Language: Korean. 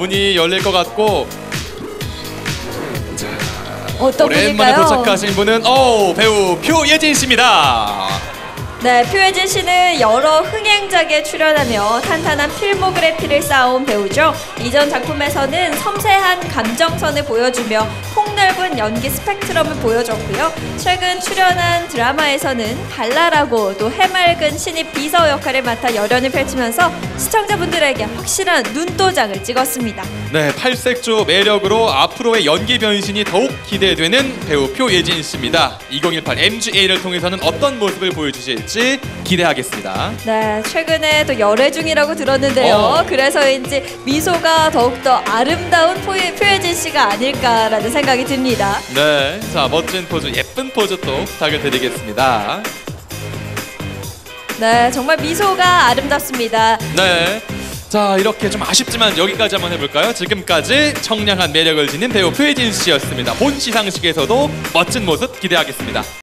문이 열릴 것 같고 어떤 오랜만에 분일까요? 도착하신 분은 오 배우 표예진 씨입니다. 네, 표혜진 씨는 여러 흥행 작에 출연하며 탄탄한 필모그래피를 쌓아온 배우죠. 이전 작품에서는 섬세한 감정선을 보여주며 폭넓은 연기 스펙트럼을 보여줬고요. 최근 출연한 드라마에서는 발랄하고 또 해맑은 신입 비서 역할을 맡아 열연을 펼치면서 시청자분들에게 확실한 눈도장을 찍었습니다. 네, 팔색조 매력으로 앞으로의 연기 변신이 더욱 기대되는 배우 표예진 씨입니다. 2018 MGA를 통해서는 어떤 모습을 보여주실지 기대하겠습니다. 네, 최근에 또 열애 중이라고 들었는데요. 어. 그래서인지 미소가 더욱더 아름다운 포예, 표혜진 씨가 아닐까라는 생각이 듭니다. 네, 자 멋진 포즈, 예쁜 포즈 또 부탁을 드리겠습니다. 네, 정말 미소가 아름답습니다. 네. 자 이렇게 좀 아쉽지만 여기까지 한번 해볼까요? 지금까지 청량한 매력을 지닌 배우 표혜진 씨였습니다. 본 시상식에서도 멋진 모습 기대하겠습니다.